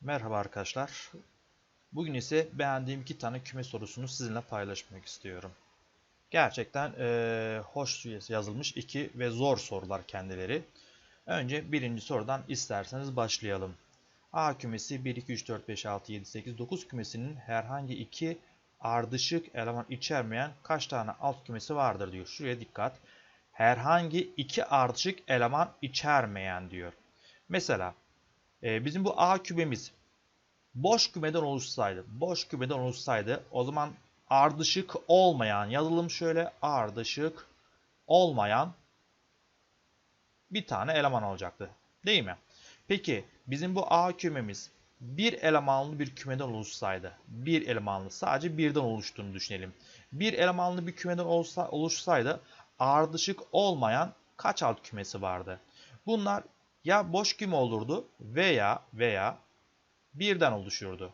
Merhaba arkadaşlar. Bugün ise beğendiğim iki tane küme sorusunu sizinle paylaşmak istiyorum. Gerçekten eee, hoş yazılmış iki ve zor sorular kendileri. Önce birinci sorudan isterseniz başlayalım. A kümesi 1, 2, 3, 4, 5, 6, 7, 8, 9 kümesinin herhangi iki ardışık eleman içermeyen kaç tane alt kümesi vardır diyor. Şuraya dikkat. Herhangi iki ardışık eleman içermeyen diyor. Mesela e, bizim bu A kümemiz boş kümeden oluşsaydı, boş kümeden oluşsaydı o zaman ardışık olmayan, yazılım şöyle ardışık olmayan bir tane eleman olacaktı. Değil mi? Peki bizim bu A kümemiz bir elemanlı bir kümeden oluşsaydı, bir elemanlı sadece birden oluştuğunu düşünelim. Bir elemanlı bir kümeden olsa, oluşsaydı ardışık olmayan kaç alt kümesi vardı? Bunlar ya boş küme olurdu veya veya birden oluşurdu.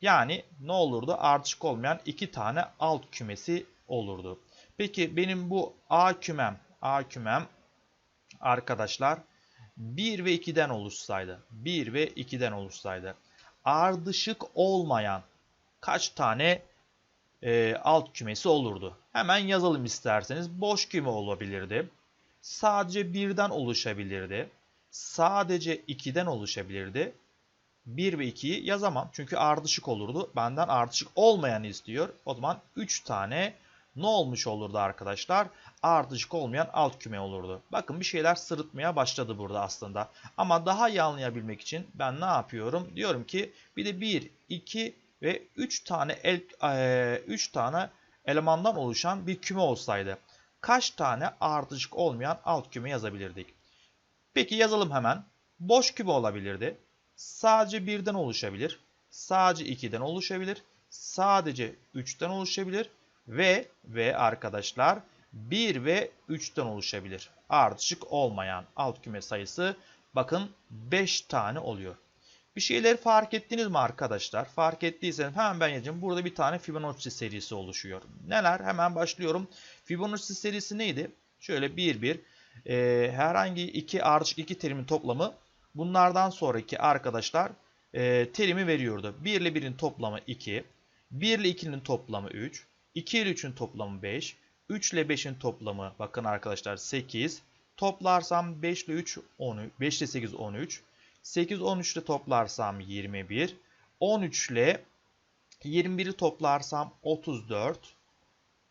Yani ne olurdu? Ardışık olmayan iki tane alt kümesi olurdu. Peki benim bu A kümem, A kümem arkadaşlar 1 ve 2'den oluşsaydı, 1 ve 2'den oluşsaydı ardışık olmayan kaç tane e, alt kümesi olurdu? Hemen yazalım isterseniz. Boş küme olabilirdi. Sadece birden oluşabilirdi. Sadece 2'den oluşabilirdi. 1 ve 2'yi yazamam. Çünkü ardışık olurdu. Benden ardışık olmayanı istiyor. O zaman 3 tane ne olmuş olurdu arkadaşlar? Ardışık olmayan alt küme olurdu. Bakın bir şeyler sırıtmaya başladı burada aslında. Ama daha iyi anlayabilmek için ben ne yapıyorum? Diyorum ki bir de 1, 2 ve 3 tane el, e, 3 tane elemandan oluşan bir küme olsaydı kaç tane ardışık olmayan alt küme yazabilirdik? Peki yazalım hemen. Boş küme olabilirdi. Sadece birden oluşabilir. Sadece 2'den oluşabilir. Sadece 3'ten oluşabilir. Ve ve arkadaşlar 1 ve 3'ten oluşabilir. Ardışık olmayan alt küme sayısı bakın 5 tane oluyor. Bir şeyleri fark ettiniz mi arkadaşlar? Fark ettiyseniz hemen ben yazacağım. Burada bir tane Fibonacci serisi oluşuyor. Neler? Hemen başlıyorum. Fibonacci serisi neydi? Şöyle 1 1 e, herhangi iki ardışık iki terimin toplamı bunlardan sonraki arkadaşlar e, terimi veriyordu. 1 ile 1'in toplamı 2, 1 ile 2'nin toplamı 3, 2 ile 3'ün toplamı 5, 3 ile 5'in toplamı bakın arkadaşlar 8. Toplarsam 5 ile 3 13, 5 ile 8 13. 8 13 ile toplarsam 21. 13 ile 21'i toplarsam 34.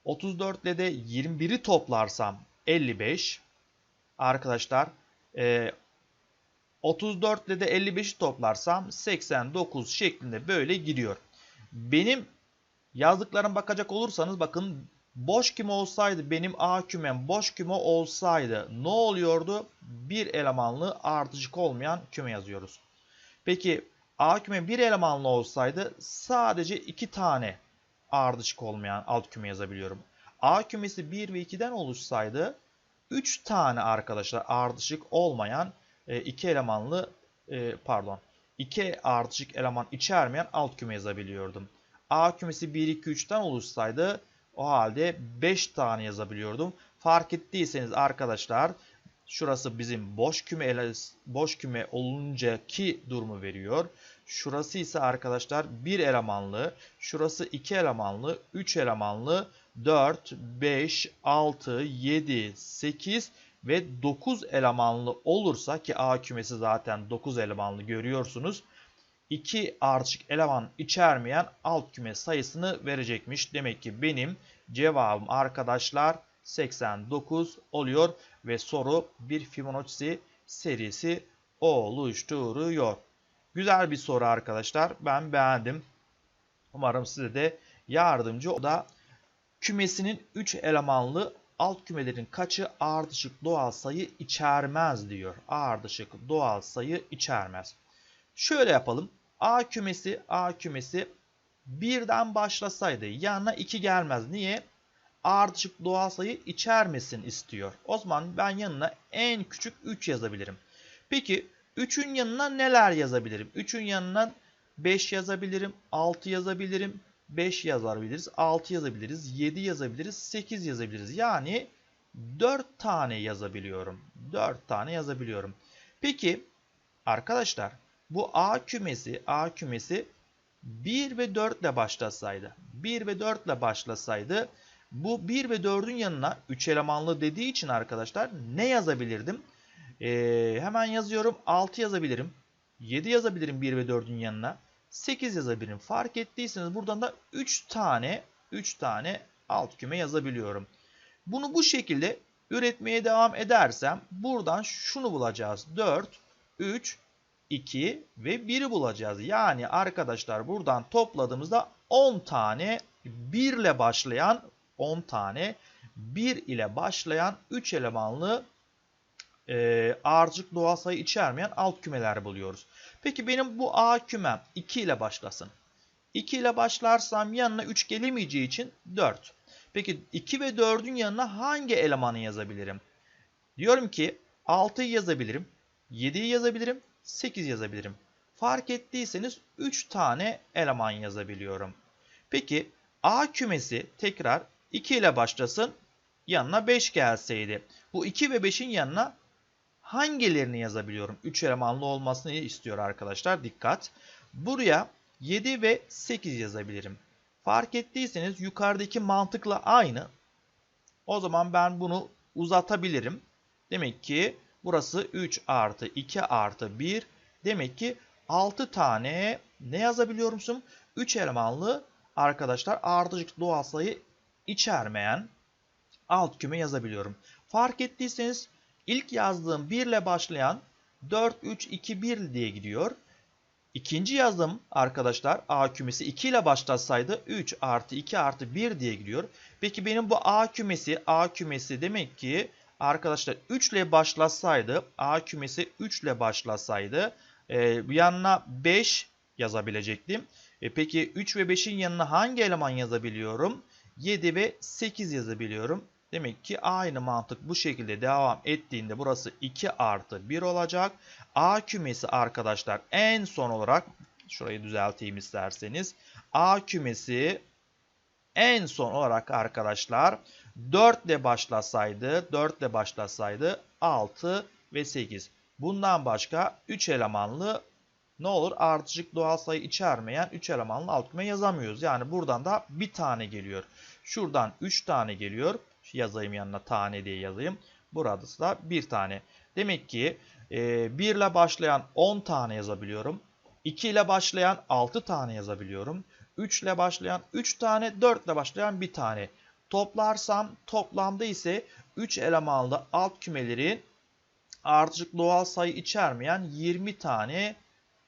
34 ile de 21'i toplarsam 55. Arkadaşlar e, 34 ile de 55'i toplarsam 89 şeklinde böyle gidiyor. Benim yazdıklarım bakacak olursanız bakın boş küme olsaydı benim A kümem boş küme olsaydı ne oluyordu? Bir elemanlı ardışık olmayan küme yazıyoruz. Peki A küme bir elemanlı olsaydı sadece iki tane ardışık olmayan alt küme yazabiliyorum. A kümesi 1 ve 2'den oluşsaydı 3 tane arkadaşlar ardışık olmayan e, iki elemanlı e, pardon iki ardışık eleman içermeyen alt küme yazabiliyordum. A kümesi 1 2 3'ten oluşsaydı o halde 5 tane yazabiliyordum. Fark ettiyseniz arkadaşlar şurası bizim boş küme boş küme oluncaki durumu veriyor. Şurası ise arkadaşlar 1 elemanlı, şurası 2 elemanlı, 3 elemanlı, 4, 5, 6, 7, 8 ve 9 elemanlı olursa ki A kümesi zaten 9 elemanlı görüyorsunuz. 2 ardışık eleman içermeyen alt küme sayısını verecekmiş. Demek ki benim cevabım arkadaşlar 89 oluyor ve soru bir Fibonacci serisi oluşturuyor. Güzel bir soru arkadaşlar. Ben beğendim. Umarım size de yardımcı. O da kümesinin 3 elemanlı alt kümelerin kaçı ardışık doğal sayı içermez diyor. Ardışık doğal sayı içermez. Şöyle yapalım. A kümesi A kümesi birden başlasaydı yanına 2 gelmez. Niye? Ardışık doğal sayı içermesin istiyor. O zaman ben yanına en küçük 3 yazabilirim. Peki 3'ün yanına neler yazabilirim? 3'ün yanına 5 yazabilirim, 6 yazabilirim, 5 yazabiliriz, 6 yazabiliriz, 7 yazabiliriz, 8 yazabiliriz. Yani 4 tane yazabiliyorum. 4 tane yazabiliyorum. Peki arkadaşlar bu A kümesi A kümesi 1 ve 4 ile başlasaydı 1 ve 4 ile başlasaydı bu 1 ve 4'ün yanına 3 elemanlı dediği için arkadaşlar ne yazabilirdim? Ee, hemen yazıyorum 6 yazabilirim. 7 yazabilirim 1 ve 4'ün yanına. 8 yazabilirim. Fark ettiyseniz buradan da 3 tane 3 tane alt küme yazabiliyorum. Bunu bu şekilde üretmeye devam edersem buradan şunu bulacağız. 4, 3, 2 ve 1'i bulacağız. Yani arkadaşlar buradan topladığımızda 10 tane 1 ile başlayan 10 tane 1 ile başlayan 3 elemanlı e, ağırcık doğal sayı içermeyen alt kümeler buluyoruz. Peki benim bu A kümem 2 ile başlasın. 2 ile başlarsam yanına 3 gelemeyeceği için 4. Peki 2 ve 4'ün yanına hangi elemanı yazabilirim? Diyorum ki 6'yı yazabilirim, 7'yi yazabilirim, 8 yazabilirim. Fark ettiyseniz 3 tane eleman yazabiliyorum. Peki A kümesi tekrar 2 ile başlasın, yanına 5 gelseydi. Bu 2 ve 5'in yanına hangilerini yazabiliyorum? 3 elemanlı olmasını istiyor arkadaşlar. Dikkat. Buraya 7 ve 8 yazabilirim. Fark ettiyseniz yukarıdaki mantıkla aynı. O zaman ben bunu uzatabilirim. Demek ki burası 3 artı 2 artı 1. Demek ki 6 tane ne yazabiliyor musun? 3 elemanlı arkadaşlar ardışık doğal sayı içermeyen alt küme yazabiliyorum. Fark ettiyseniz ilk yazdığım 1 ile başlayan 4, 3, 2, 1 diye gidiyor. İkinci yazım arkadaşlar A kümesi 2 ile başlasaydı 3 artı 2 artı 1 diye gidiyor. Peki benim bu A kümesi A kümesi demek ki arkadaşlar 3 ile başlasaydı A kümesi 3 ile başlasaydı e, bir yanına 5 yazabilecektim. E, peki 3 ve 5'in yanına hangi eleman yazabiliyorum? 7 ve 8 yazabiliyorum. Demek ki aynı mantık bu şekilde devam ettiğinde burası 2 artı 1 olacak. A kümesi arkadaşlar en son olarak şurayı düzelteyim isterseniz. A kümesi en son olarak arkadaşlar 4 ile başlasaydı 4 ile başlasaydı 6 ve 8. Bundan başka 3 elemanlı ne olur artıcık doğal sayı içermeyen 3 elemanlı alt küme yazamıyoruz. Yani buradan da bir tane geliyor. Şuradan 3 tane geliyor. Yazayım yanına tane diye yazayım. Burada da bir tane. Demek ki 1 ile başlayan 10 tane yazabiliyorum. 2 ile başlayan 6 tane yazabiliyorum. 3 ile başlayan 3 tane, 4 ile başlayan 1 tane. Toplarsam toplamda ise 3 elemanlı alt kümelerin artık doğal sayı içermeyen 20 tane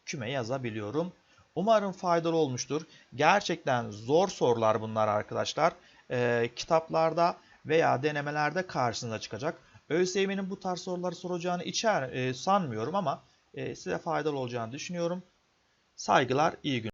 küme yazabiliyorum. Umarım faydalı olmuştur. Gerçekten zor sorular bunlar arkadaşlar. Ee, kitaplarda veya denemelerde karşınıza çıkacak. ÖSYM'nin bu tarz soruları soracağını içer e, sanmıyorum ama e, size faydalı olacağını düşünüyorum. Saygılar, iyi günler.